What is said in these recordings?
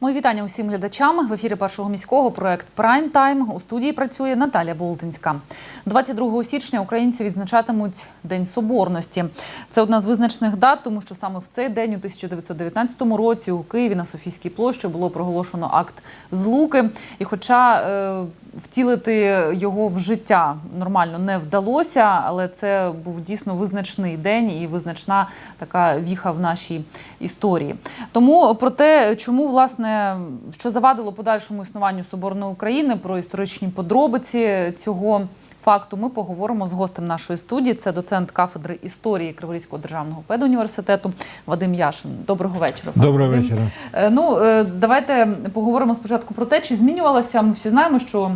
Мої вітання усім глядачам. В ефірі першого міського проект Прайм Тайм у студії працює Наталя Болтинська. 22 січня українці відзначатимуть День Соборності. Це одна з визначних дат, тому що саме в цей день, у 1919 році, у Києві на Софійській площі було проголошено акт злуки. І, хоча е, втілити його в життя нормально не вдалося, але це був дійсно визначний день і визначна така віха в нашій історії. Тому про те, чому власне що завадило подальшому існуванню Соборної України, про історичні подробиці цього. Факту ми поговоримо з гостем нашої студії. Це доцент кафедри історії Криворізького державного педуніверситету Вадим Яшин. Доброго вечора. пане Доброго Вадим. вечора. Е, Ну, е, давайте поговоримо спочатку про те, чи змінювалася. Ми всі знаємо, що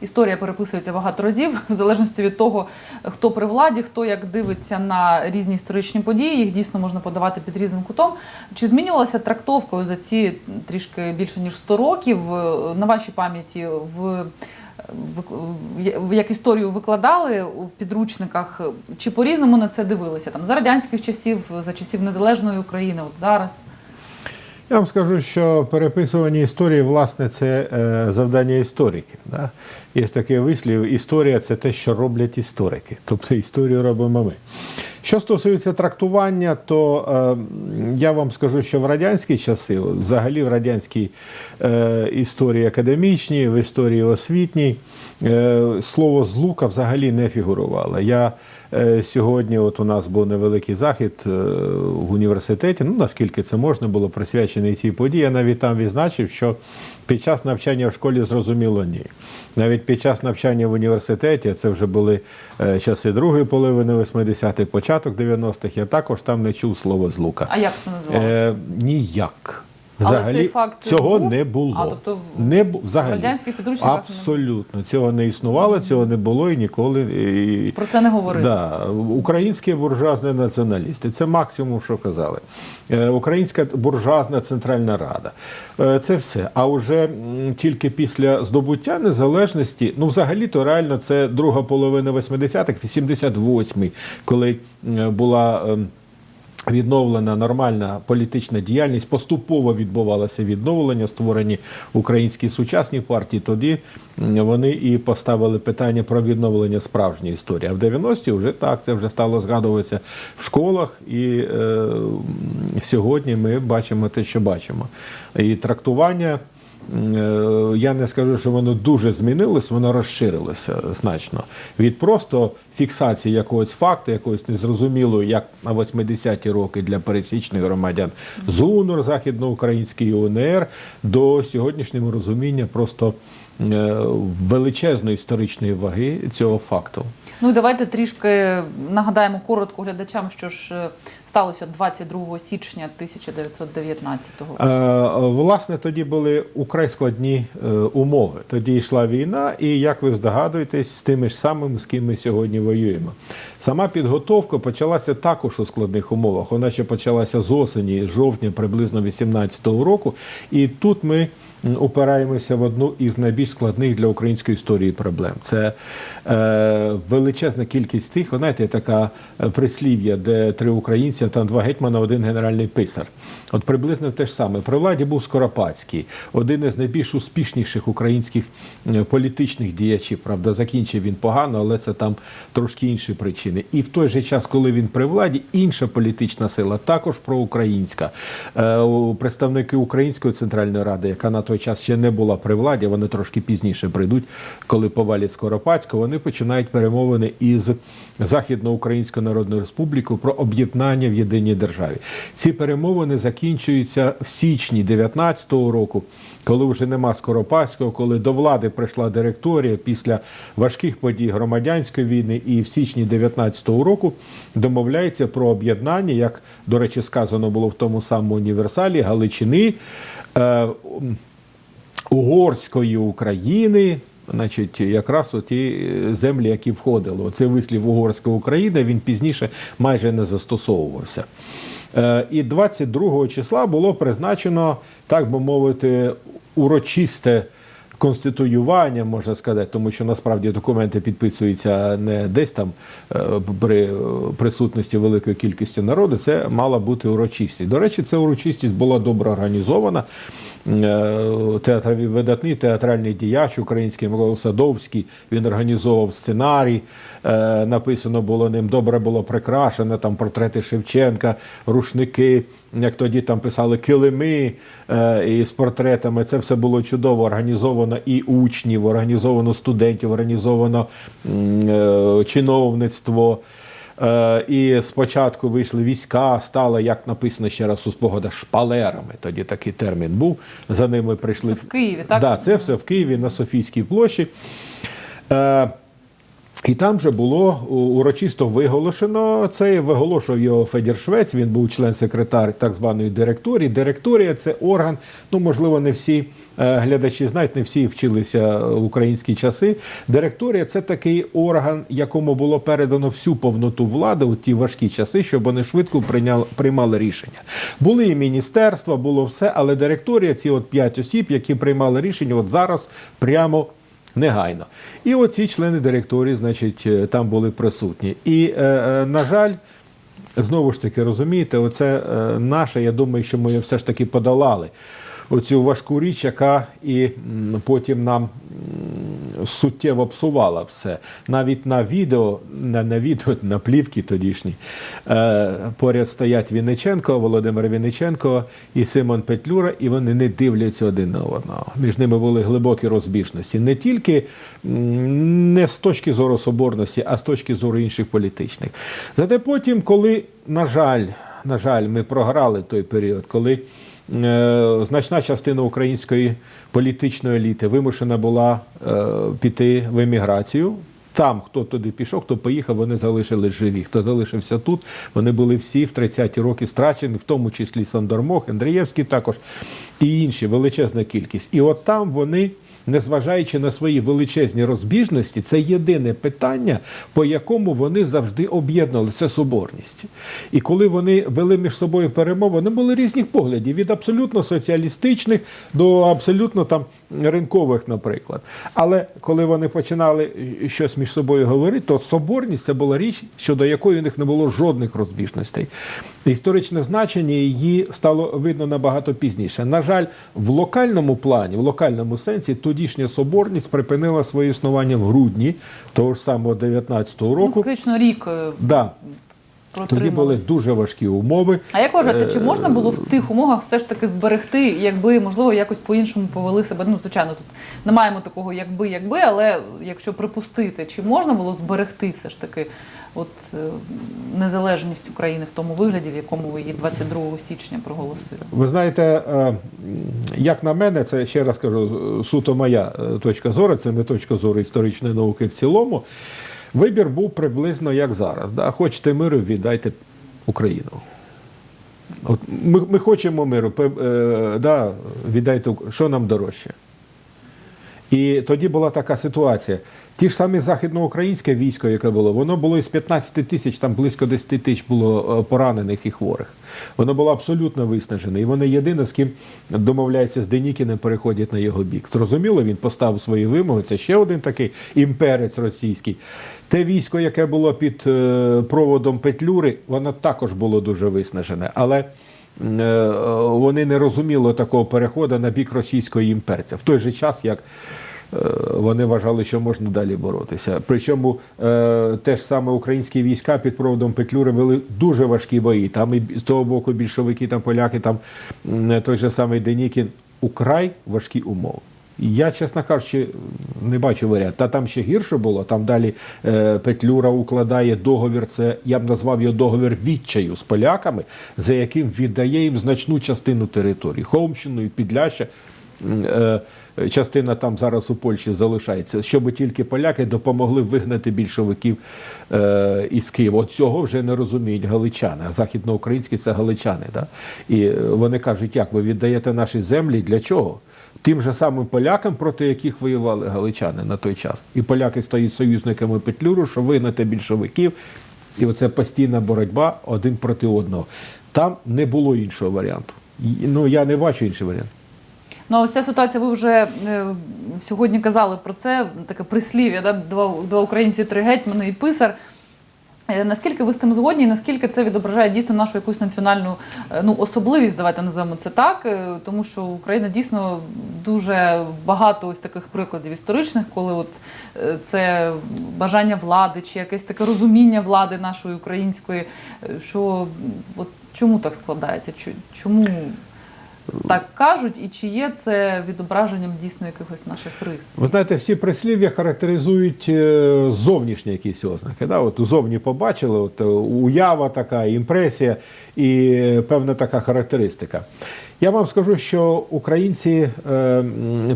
історія переписується багато разів, в залежності від того, хто при владі, хто як дивиться на різні історичні події. Їх дійсно можна подавати під різним кутом. Чи змінювалася трактовка за ці трішки більше ніж 100 років е, на вашій пам'яті в. Як історію викладали в підручниках, чи по-різному на це дивилися? Там за радянських часів, за часів незалежної України, от зараз. Я вам скажу, що переписування історії, власне, це е, завдання істориків. Да? Є такий вислів: історія це те, що роблять історики. Тобто історію робимо ми. Що стосується трактування, то е, я вам скажу, що в радянські часи, взагалі в радянській е, історії академічній, в історії освітній, е, слово злука взагалі не фігурувало. Я сьогодні, от у нас був невеликий захід е, в університеті, ну наскільки це можна було присвячений цій події. Я навіть там відзначив, що під час навчання в школі зрозуміло ні. Навіть під час навчання в університеті, це вже були е, часи другої половини 80-х, початок 90-х, я також там не чув слово злука. А як це називалося? Е, ніяк. Але цей факт цього був? не було. А, тобто в- не бу- взагалі. радянських підручниках Абсолютно. Цього не існувало, цього не було і ніколи. І... Про це не говорили. Да. Українські буржуазні націоналісти. Це максимум, що казали. Е, Українська буржуазна Центральна Рада. Е, Це все. А вже тільки після здобуття незалежності, ну взагалі, то реально це друга половина 80-х, 88-й, коли е, була. Відновлена нормальна політична діяльність, поступово відбувалося відновлення, створені українські сучасні партії. Тоді вони і поставили питання про відновлення справжньої історії. А в 90-ті вже так це вже стало згадуватися в школах, і е, сьогодні ми бачимо те, що бачимо. І трактування. Е, Я не скажу, що воно дуже змінилось, воно розширилося значно. Від просто фіксації якогось факту, якогось незрозумілого, як на 80-ті роки для пересічних громадян ЗУНР, Західноукраїнський УНР, до сьогоднішнього розуміння просто е, величезної історичної ваги цього факту. Ну і давайте трішки нагадаємо коротко глядачам, що ж е, сталося 22 січня 1919-го. Е, Власне, тоді були украй складні е, умови. Тоді йшла війна, і як ви здогадуєтесь, з тими ж самими, з ким ми сьогодні воюємо. Сама підготовка почалася також у складних умовах. Вона ще почалася з осені, з жовтня, приблизно 18-го року. І тут ми упираємося в одну із найбільш складних для української історії проблем. Це е, величезна кількість тих, знаєте, така е, прислів'я, де три українці, там два гетьмана, один генеральний писар. От приблизно те ж саме. При владі був Скоропадський, один із найбільш успішніших українських політичних діячів. Правда, закінчив він погано, але це там трошки інші причини. І в той же час, коли він при владі, інша політична сила, також проукраїнська. Е, Представники Української центральної ради, яка на той час ще не була при владі, вони трошки пізніше прийдуть, коли повалять Скоропадського, вони починають перемовини із Західноукраїнською Народною Республікою про об'єднання в єдиній державі. Ці перемовини закінчуються в січні 19-го року, коли вже нема Скоропадського, коли до влади прийшла директорія після важких подій громадянської війни, і в січні 19-го року домовляється про об'єднання, як до речі, сказано було в тому самому універсалі Галичини. Е, Угорської України, значить, якраз оті е, землі, які входили. Оце вислів Угорська Україна, він пізніше майже не застосовувався. Е, І 22 числа було призначено, так би мовити, урочисте конституювання, можна сказати, тому що насправді документи підписуються не десь там е, при присутності великої кількості народу. Це мала бути урочистість. До речі, ця урочистість була добре організована. Е, Театрові видатний театральний діяч український Микола Садовський. Він організовував сценарій. Е, Написано було ним добре було прикрашено. Там портрети Шевченка, рушники, як тоді там писали килими із портретами. Це все було чудово організовано і учнів, організовано студентів, організовано е, чиновництво. Е, І спочатку вийшли війська, стали, як написано ще раз у спогадах, шпалерами. Тоді такий термін був. За ними прийшли Це в Києві, так? Да, це все в Києві на Софійській площі. Е, і там вже було урочисто виголошено це. Виголошував його Федір Швець. Він був член-секретар так званої директорії. Директорія це орган. Ну можливо, не всі е, глядачі знають, не всі вчилися в українські часи. Директорія це такий орган, якому було передано всю повноту влади у ті важкі часи, щоб вони швидко прийняли, приймали рішення. Були і міністерства, було все, але директорія, ці от п'ять осіб, які приймали рішення, от зараз прямо негайно. І оці члени директорії, значить, е, там були присутні. І, е, е, на жаль, знову ж таки, розумієте, оце наше, я думаю, що ми все ж таки подолали. Оцю важку річ, яка і потім нам суттєво псувала все. Навіть на відео, на, на відео, на плівки тодішні, е, поряд стоять Вінниченко, Володимир Вінниченко і Симон Петлюра, і вони не дивляться один на одного. Між ними були глибокі розбіжності. Не тільки не з точки зору соборності, а з точки зору інших політичних. Зате потім, коли, на жаль, на жаль, ми програли той період, коли значна частина української політичної еліти вимушена була е, піти в еміграцію. Там, хто туди пішов, хто поїхав, вони залишились живі. Хто залишився тут, вони були всі в 30-ті роки страчені, в тому числі Сандормох, Андрієвський також і інші, величезна кількість. І от там вони, незважаючи на свої величезні розбіжності, це єдине питання, по якому вони завжди об'єднували це соборність. І коли вони вели між собою перемови, вони були різних поглядів від абсолютно соціалістичних до абсолютно там ринкових, наприклад. Але коли вони починали щось між собою говорити, то соборність це була річ, щодо якої у них не було жодних розбіжностей. Історичне значення її стало видно набагато пізніше. На жаль, в локальному плані, в локальному сенсі, тодішня соборність припинила своє існування в грудні того ж самого 19-го Ну, року. фактично рік е, Да, тоді були дуже важкі умови. А як вважаєте, Е, чи можна було в тих умовах все ж таки зберегти, якби можливо якось по-іншому повели себе? Ну, звичайно, тут не маємо такого якби, якби, але якщо припустити, чи можна було зберегти все ж таки от е, незалежність України в тому вигляді, в якому ви її 22 січня проголосили? Ви знаєте, е, як на мене, це ще раз кажу, суто моя точка зору, це не точка зору історичної науки в цілому. Вибір був приблизно як зараз. Да? Хочете миру, віддайте Україну. От ми, ми хочемо миру, е, да, віддайте що нам дорожче. І тоді була така ситуація. Ті ж самі західноукраїнське військо, яке було, воно було із 15 тисяч, там близько 10 тисяч було е, поранених і хворих. Воно було абсолютно виснажене. І вони єдине, з ким домовляються з Денікіним, переходять на його бік. Зрозуміло, він поставив свої вимоги. Це ще один такий імперець російський. Те військо, яке було під е, проводом Петлюри, воно також було дуже виснажене. Але вони не розуміли такого переходу на бік російської імперця. В той же час, як е, вони вважали, що можна далі боротися. Причому те теж саме українські війська під проводом Петлюри вели дуже важкі бої. Там і з того боку більшовики, там поляки, там той же самий Денікін. Украй важкі умови. Я, чесно кажучи, не бачу варіант. Та там ще гірше було. Там далі е, Петлюра укладає договір. Це я б назвав його договір відчаю з поляками, за яким віддає їм значну частину території. Холмщину і Підляща. Е, частина там зараз у Польщі залишається, щоб тільки поляки допомогли вигнати більшовиків е, із Києва. От цього вже не розуміють галичани, а західноукраїнські це галичани. Да? І е, вони кажуть, як ви віддаєте наші землі для чого? Тим же самим полякам, проти яких воювали галичани на той час. І поляки стають союзниками Петлюру, що вигнати більшовиків. І оце постійна боротьба один проти одного. Там не було іншого варіанту. Ну я не бачу іншого варіанту. Ну ось ця ситуація, ви вже е, сьогодні казали про це, таке прислів'я, да? два, два українці, три гетьмани і писар. Е, Наскільки ви з цим згодні, і наскільки це відображає дійсно нашу якусь національну е, ну, особливість, давайте називаємо це так, е, тому що Україна дійсно дуже багато ось таких прикладів історичних, коли от е, це бажання влади чи якесь таке розуміння влади нашої української, е, що от чому так складається? Чому так кажуть, і чи є це відображенням дійсно якихось наших рис? Ви знаєте, всі прислів'я характеризують е, зовнішні якісь ознаки. Да? От зовні побачили, от, уява така, імпресія і певна така характеристика. Я вам скажу, що українці е,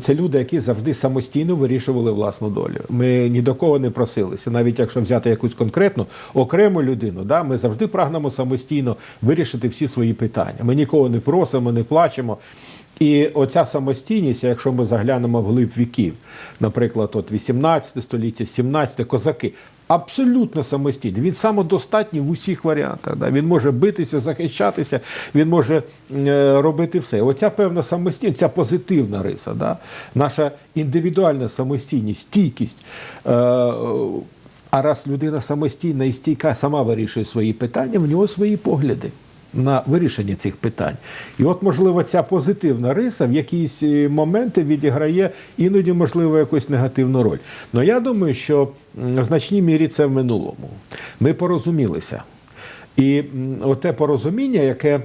це люди, які завжди самостійно вирішували власну долю. Ми ні до кого не просилися. Навіть якщо взяти якусь конкретну окрему людину, да, ми завжди прагнемо самостійно вирішити всі свої питання. Ми нікого не просимо, не плачемо. І оця самостійність, якщо ми заглянемо в глиб віків, наприклад, от 18 століття, 17 козаки, абсолютно самостійні. Він самодостатній в усіх варіантах. Да? Він може битися, захищатися, він може е, робити все. Оця певна самостійність, ця позитивна риса, да? наша індивідуальна самостійність, стійкість. Е, а раз людина самостійна і стійка сама вирішує свої питання, в нього свої погляди на вирішення цих питань. І от, можливо, ця позитивна риса в якісь е, моменти відіграє іноді, можливо, якусь негативну роль. Але я думаю, що в значній мірі це в минулому. Ми порозумілися. І оте порозуміння, яке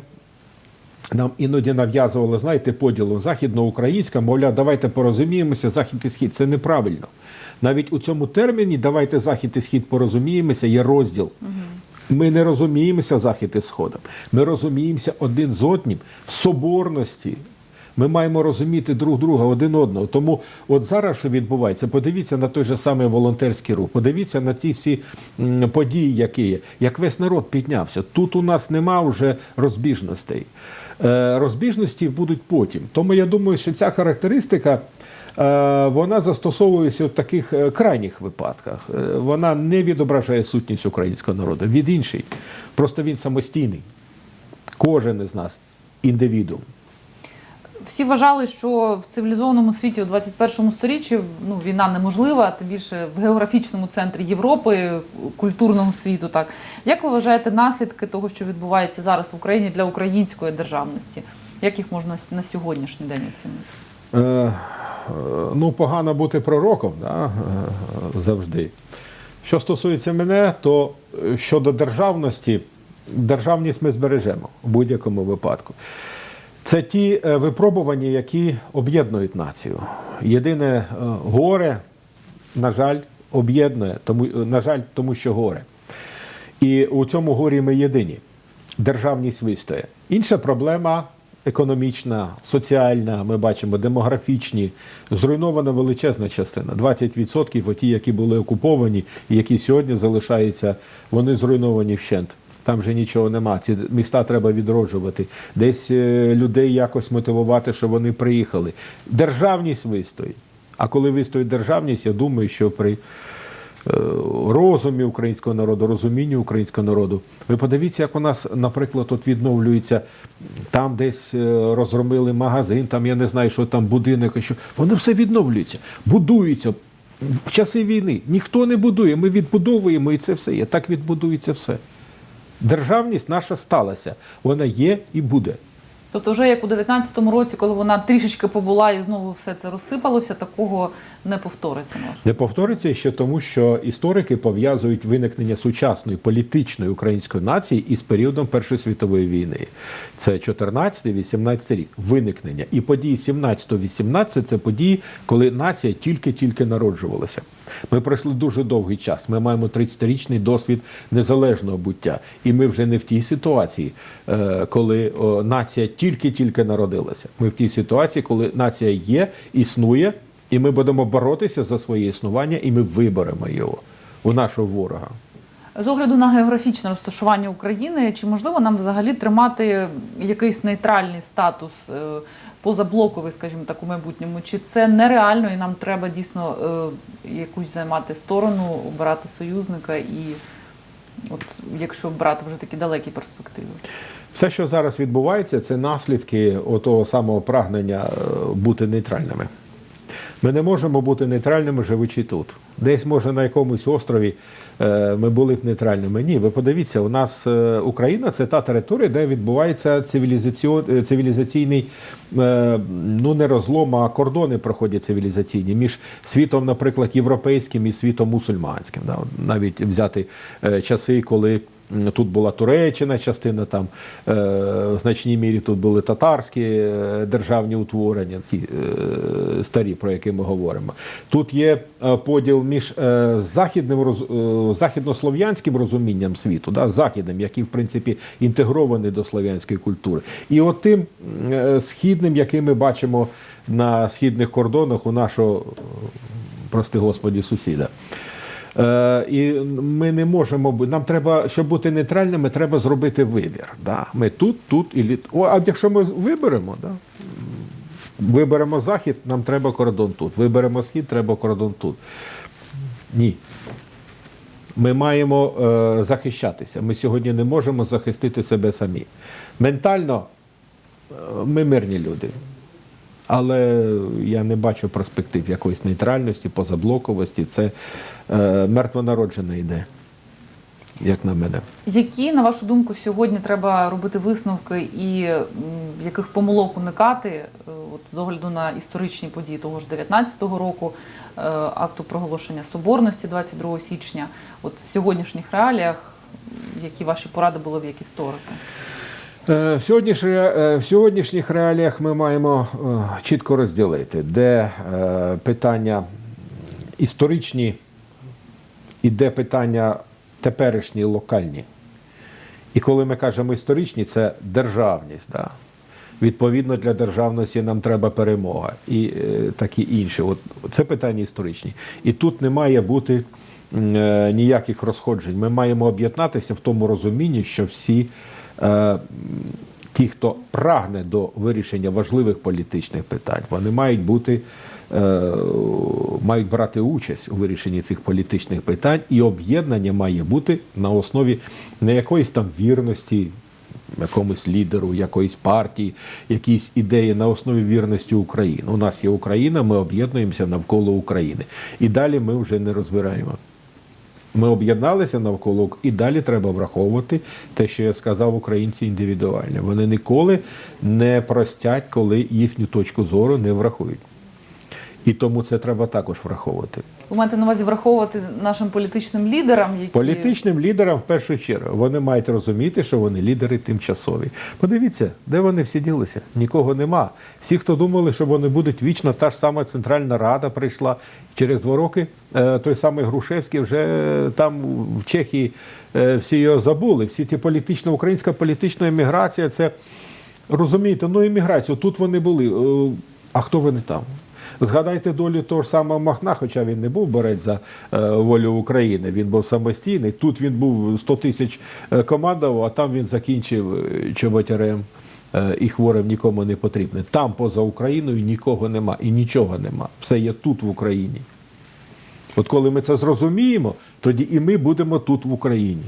нам іноді нав'язували, знаєте, поділом західноукраїнська, мовляв, давайте порозуміємося, захід і схід. Це неправильно. Навіть у цьому терміні давайте захід і схід порозуміємося, є розділ. Ми не розуміємося захід і сходом. Ми розуміємося один з одним в соборності. Ми маємо розуміти друг друга один одного. Тому от зараз, що відбувається, подивіться на той же самий волонтерський рух, подивіться на ті всі події, які є, як весь народ піднявся. Тут у нас нема вже розбіжностей. Е, Розбіжності будуть потім. Тому я думаю, що ця характеристика. Е, Вона застосовується в таких е, крайніх випадках. Е, Вона не відображає сутність українського народу. Від інший. Просто він самостійний. Кожен із нас індивідуум. Всі вважали, що в цивілізованому світі у 21 сторіччі ну, війна неможлива, тим більше в географічному центрі Європи, культурного світу. Так як ви вважаєте наслідки того, що відбувається зараз в Україні для української державності? Як їх можна на сьогоднішній день оцінити? Ну, погано бути пророком да, е, завжди. Що стосується мене, то е, щодо державності, державність ми збережемо в будь-якому випадку. Це ті е, випробування, які об'єднують націю. Єдине горе, на жаль, об'єднує, тому, на жаль, тому що горе. І у цьому горі ми єдині. Державність вистоє. Інша проблема економічна, соціальна, ми бачимо, демографічні. Зруйнована величезна частина. 20% оті, які були окуповані і які сьогодні залишаються, вони зруйновані вщент. Там вже нічого нема. Ці міста треба відроджувати. Десь е, людей якось мотивувати, щоб вони приїхали. Державність вистоїть. А коли вистоїть державність, я думаю, що при розумі українського народу, розумінні українського народу. Ви подивіться, як у нас, наприклад, тут відновлюється, там десь е, розгромили магазин, там я не знаю, що там будинок, що воно все відновлюється, будується. В часи війни ніхто не будує, ми відбудовуємо і це все є. Так відбудується все. Державність наша сталася, вона є і буде. Тобто, вже як у 19-му році, коли вона трішечки побула і знову все це розсипалося, такого не повториться. ваш Не повториться ще тому, що історики пов'язують виникнення сучасної політичної української нації із періодом Першої світової війни. Це 14-18 рік. Виникнення. І події 17-18 це події, коли нація тільки-тільки народжувалася. Ми пройшли дуже довгий час. Ми маємо 30-річний досвід незалежного буття. І ми вже не в тій ситуації, е, коли нація тільки-тільки народилася. Ми в тій ситуації, коли нація є, існує. І ми будемо боротися за своє існування, і ми виберемо його у нашого ворога. З огляду на географічне розташування України, чи можливо нам взагалі тримати якийсь нейтральний статус е, позаблоковий, скажімо так, у майбутньому? Чи це нереально і нам треба дійсно е, якусь займати сторону, обирати союзника і От якщо брати вже такі далекі перспективи. Все, що зараз відбувається, це наслідки того самого прагнення е, бути нейтральними. Ми не можемо бути нейтральними, живучи тут. Десь, може, на якомусь острові е, ми були б нейтральними. Ні, ви подивіться, у нас е, Україна це та територія, де відбувається е, цивілізаційний, ну не розлом, а кордони проходять цивілізаційні між світом, наприклад, європейським і світом мусульманським. Навіть взяти часи, коли. Тут була Туреччина, частина там е, в значній мірі тут були татарські е, державні утворення, ті е, старі, про які ми говоримо. Тут є поділ між західним західнослов'янським розумінням світу, да, західним, який в принципі інтегрований до слов'янської культури, і тим східним, який ми бачимо на східних кордонах у нашого, прости господі, сусіда. Е, і ми не можемо бу- нам треба, щоб бути нейтральними, треба зробити вибір. Да? Ми тут, тут і літ. О, а якщо ми виберемо, да? виберемо захід, нам треба кордон тут. Виберемо схід, треба кордон тут. Ні. Ми маємо е, захищатися. Ми сьогодні не можемо захистити себе самі. Ментально е, ми мирні люди. Але я не бачу перспектив якоїсь нейтральності, позаблоковості. Це е, мертвонароджена ідея, як на мене. Які, на вашу думку, сьогодні треба робити висновки і яких помилок уникати е, от, з огляду на історичні події того ж 19-го року, е, акту проголошення соборності 22 січня, от в сьогоднішніх реаліях, які ваші поради були б як історика? Е, В сьогоднішніх, реаліях ми маємо е, чітко розділити, де е, питання історичні і де питання теперішні, локальні. І коли ми кажемо історичні, це державність. Да? Відповідно, для державності нам треба перемога і е, такі інші. От це питання історичні. І тут не має бути е, ніяких розходжень. Ми маємо об'єднатися в тому розумінні, що всі е, ті, хто прагне до вирішення важливих політичних питань, вони мають бути. е, Мають брати участь у вирішенні цих політичних питань, і об'єднання має бути на основі не якоїсь там вірності, якомусь лідеру, якоїсь партії, якісь ідеї на основі вірності України. У нас є Україна, ми об'єднуємося навколо України. І далі ми вже не розбираємо. Ми об'єдналися навколо і далі треба враховувати те, що я сказав, українці індивідуально. Вони ніколи не простять, коли їхню точку зору не врахують. І тому це треба також враховувати. Ви маєте на увазі враховувати нашим політичним лідерам, які Політичним лідерам в першу чергу вони мають розуміти, що вони лідери тимчасові. Подивіться, де вони всі ділися? Нікого нема. Всі, хто думали, що вони будуть вічно, та ж сама Центральна Рада прийшла через два роки. е, Той самий Грушевський вже там в Чехії е, всі його забули. Всі ті політична, українська політична еміграція, це розумієте, ну еміграцію. Тут вони були. Е, А хто вони там? Згадайте долю того ж самого Махна, хоча він не був борець за е, волю України, він був самостійний. Тут він був 100 тисяч е, командував, а там він закінчив е, чоботярем і хворим нікому не потрібне. Там поза Україною нікого нема і нічого нема. Все є тут в Україні. От коли ми це зрозуміємо, тоді і ми будемо тут в Україні.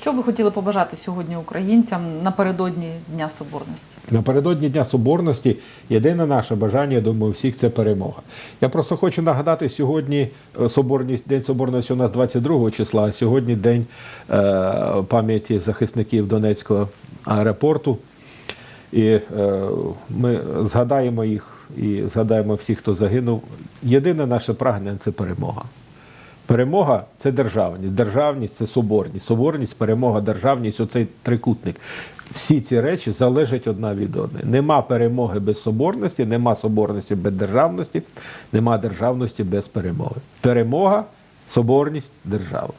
Що ви хотіли побажати сьогодні українцям напередодні Дня Соборності? Напередодні Дня Соборності єдине наше бажання, я думаю, всіх це перемога. Я просто хочу нагадати, сьогодні е, соборність, День Соборності у нас 22 числа, а сьогодні День е, пам'яті захисників Донецького аеропорту. І е, ми згадаємо їх і згадаємо всіх, хто загинув. Єдине наше прагнення це перемога. Перемога це державність, державність це соборність, соборність, перемога, державність оцей трикутник. Всі ці речі залежать одна від одної. Нема перемоги без соборності, нема соборності без державності, нема державності без перемоги. Перемога, соборність, держава.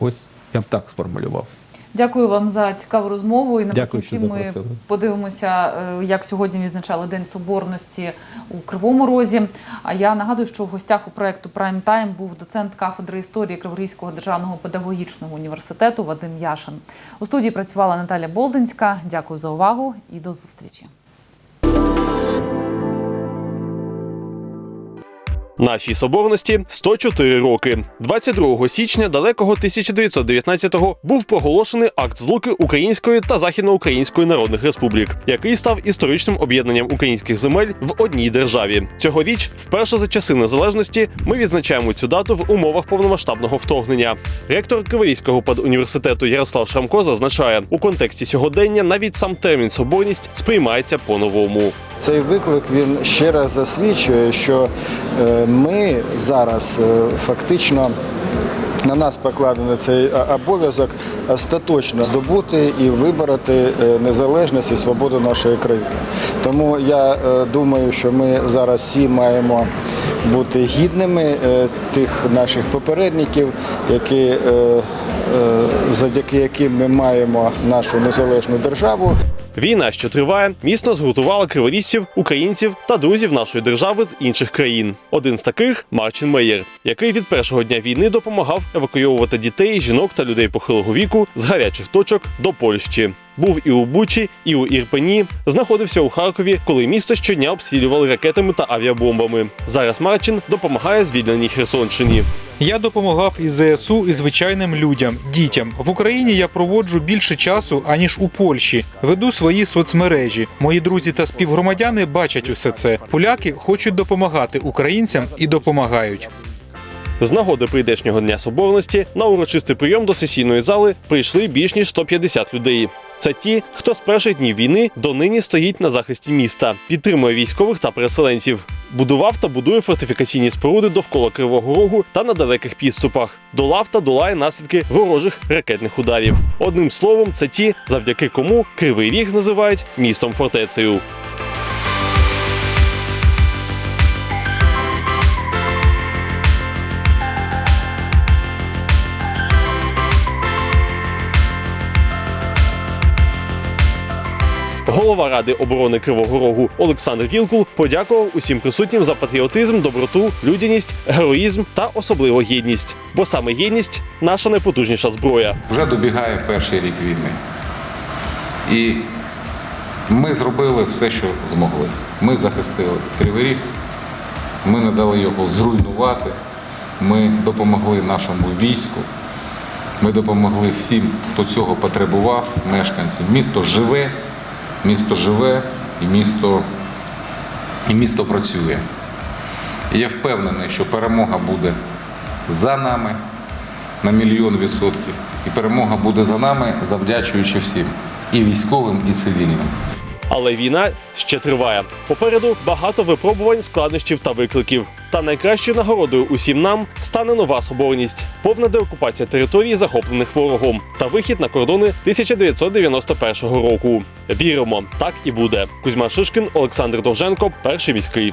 Ось я б так сформулював. Дякую вам за цікаву розмову. І Дякую, наприкінці що ми запросили. подивимося, е, як сьогодні відзначали День Соборності у Кривому Розі. А я нагадую, що в гостях у проекту Прайм Тайм був доцент кафедри історії Криворізького державного педагогічного університету Вадим Яшин. У студії працювала Наталя Болдинська. Дякую за увагу і до зустрічі. Нашій соборності 104 роки. 22 січня далекого 1919-го був проголошений акт злуки Української та Західноукраїнської народних республік, який став історичним об'єднанням українських земель в одній державі. Цьогоріч, вперше за часи незалежності, ми відзначаємо цю дату в умовах повномасштабного вторгнення. Ректор Криворізького педуніверситету Ярослав Шрамко зазначає, у контексті сьогодення навіть сам термін соборність сприймається по-новому. Цей виклик він ще раз засвідчує, що ми зараз е, фактично на нас покладений цей обов'язок остаточно здобути і вибороти е, незалежність і свободу нашої країни. Тому я е, думаю, що ми зараз всі маємо бути гідними е, тих наших попередників, які, е, е, завдяки яким ми маємо нашу незалежну державу. Війна, що триває, міцно згуртувала криворіжців, українців та друзів нашої держави з інших країн. Один з таких Марчин Меєр, який від першого дня війни допомагав евакуйовувати дітей, жінок та людей похилого віку з гарячих точок до Польщі. Був і у Бучі, і у Ірпені, знаходився у Харкові, коли місто щодня обстрілювали ракетами та авіабомбами. Зараз Марчин допомагає звільненій Херсонщині. Я допомагав і ЗСУ, і звичайним людям, дітям. В Україні я проводжу більше часу, аніж у Польщі. Веду свої соцмережі. Мої друзі та співгромадяни бачать усе це. Поляки хочуть допомагати українцям і допомагають. З нагоди прийдешнього дня соборності на урочистий прийом до сесійної зали прийшли більш ніж 150 людей. Це ті, хто з перших днів війни донині стоїть на захисті міста, підтримує військових та переселенців, будував та будує фортифікаційні споруди довкола Кривого Рогу та на далеких підступах, долав та долає наслідки ворожих ракетних ударів. Одним словом, це ті, завдяки кому Кривий Ріг називають містом фортецею. Голова Ради оборони Кривого Рогу Олександр Вілкул подякував усім присутнім за патріотизм, доброту, людяність, героїзм та особливо єдність. Бо саме єдність наша найпотужніша зброя. Вже добігає перший рік війни. І ми зробили все, що змогли. Ми захистили Кривий Ріг, ми не дали його зруйнувати, ми допомогли нашому війську, ми допомогли всім, хто цього потребував, мешканцям. Місто живе, місто живе і місто, і місто працює. І я впевнений, що перемога буде за нами на мільйон відсотків. І перемога буде за нами, завдячуючи всім і військовим, і цивільним. Але війна ще триває. Попереду багато випробувань, складнощів та викликів. Та найкращою нагородою усім нам стане нова соборність, повна деокупація територій, захоплених ворогом, та вихід на кордони 1991 року. Віримо, так і буде. Кузьма Шишкін, Олександр Довженко, перший міський.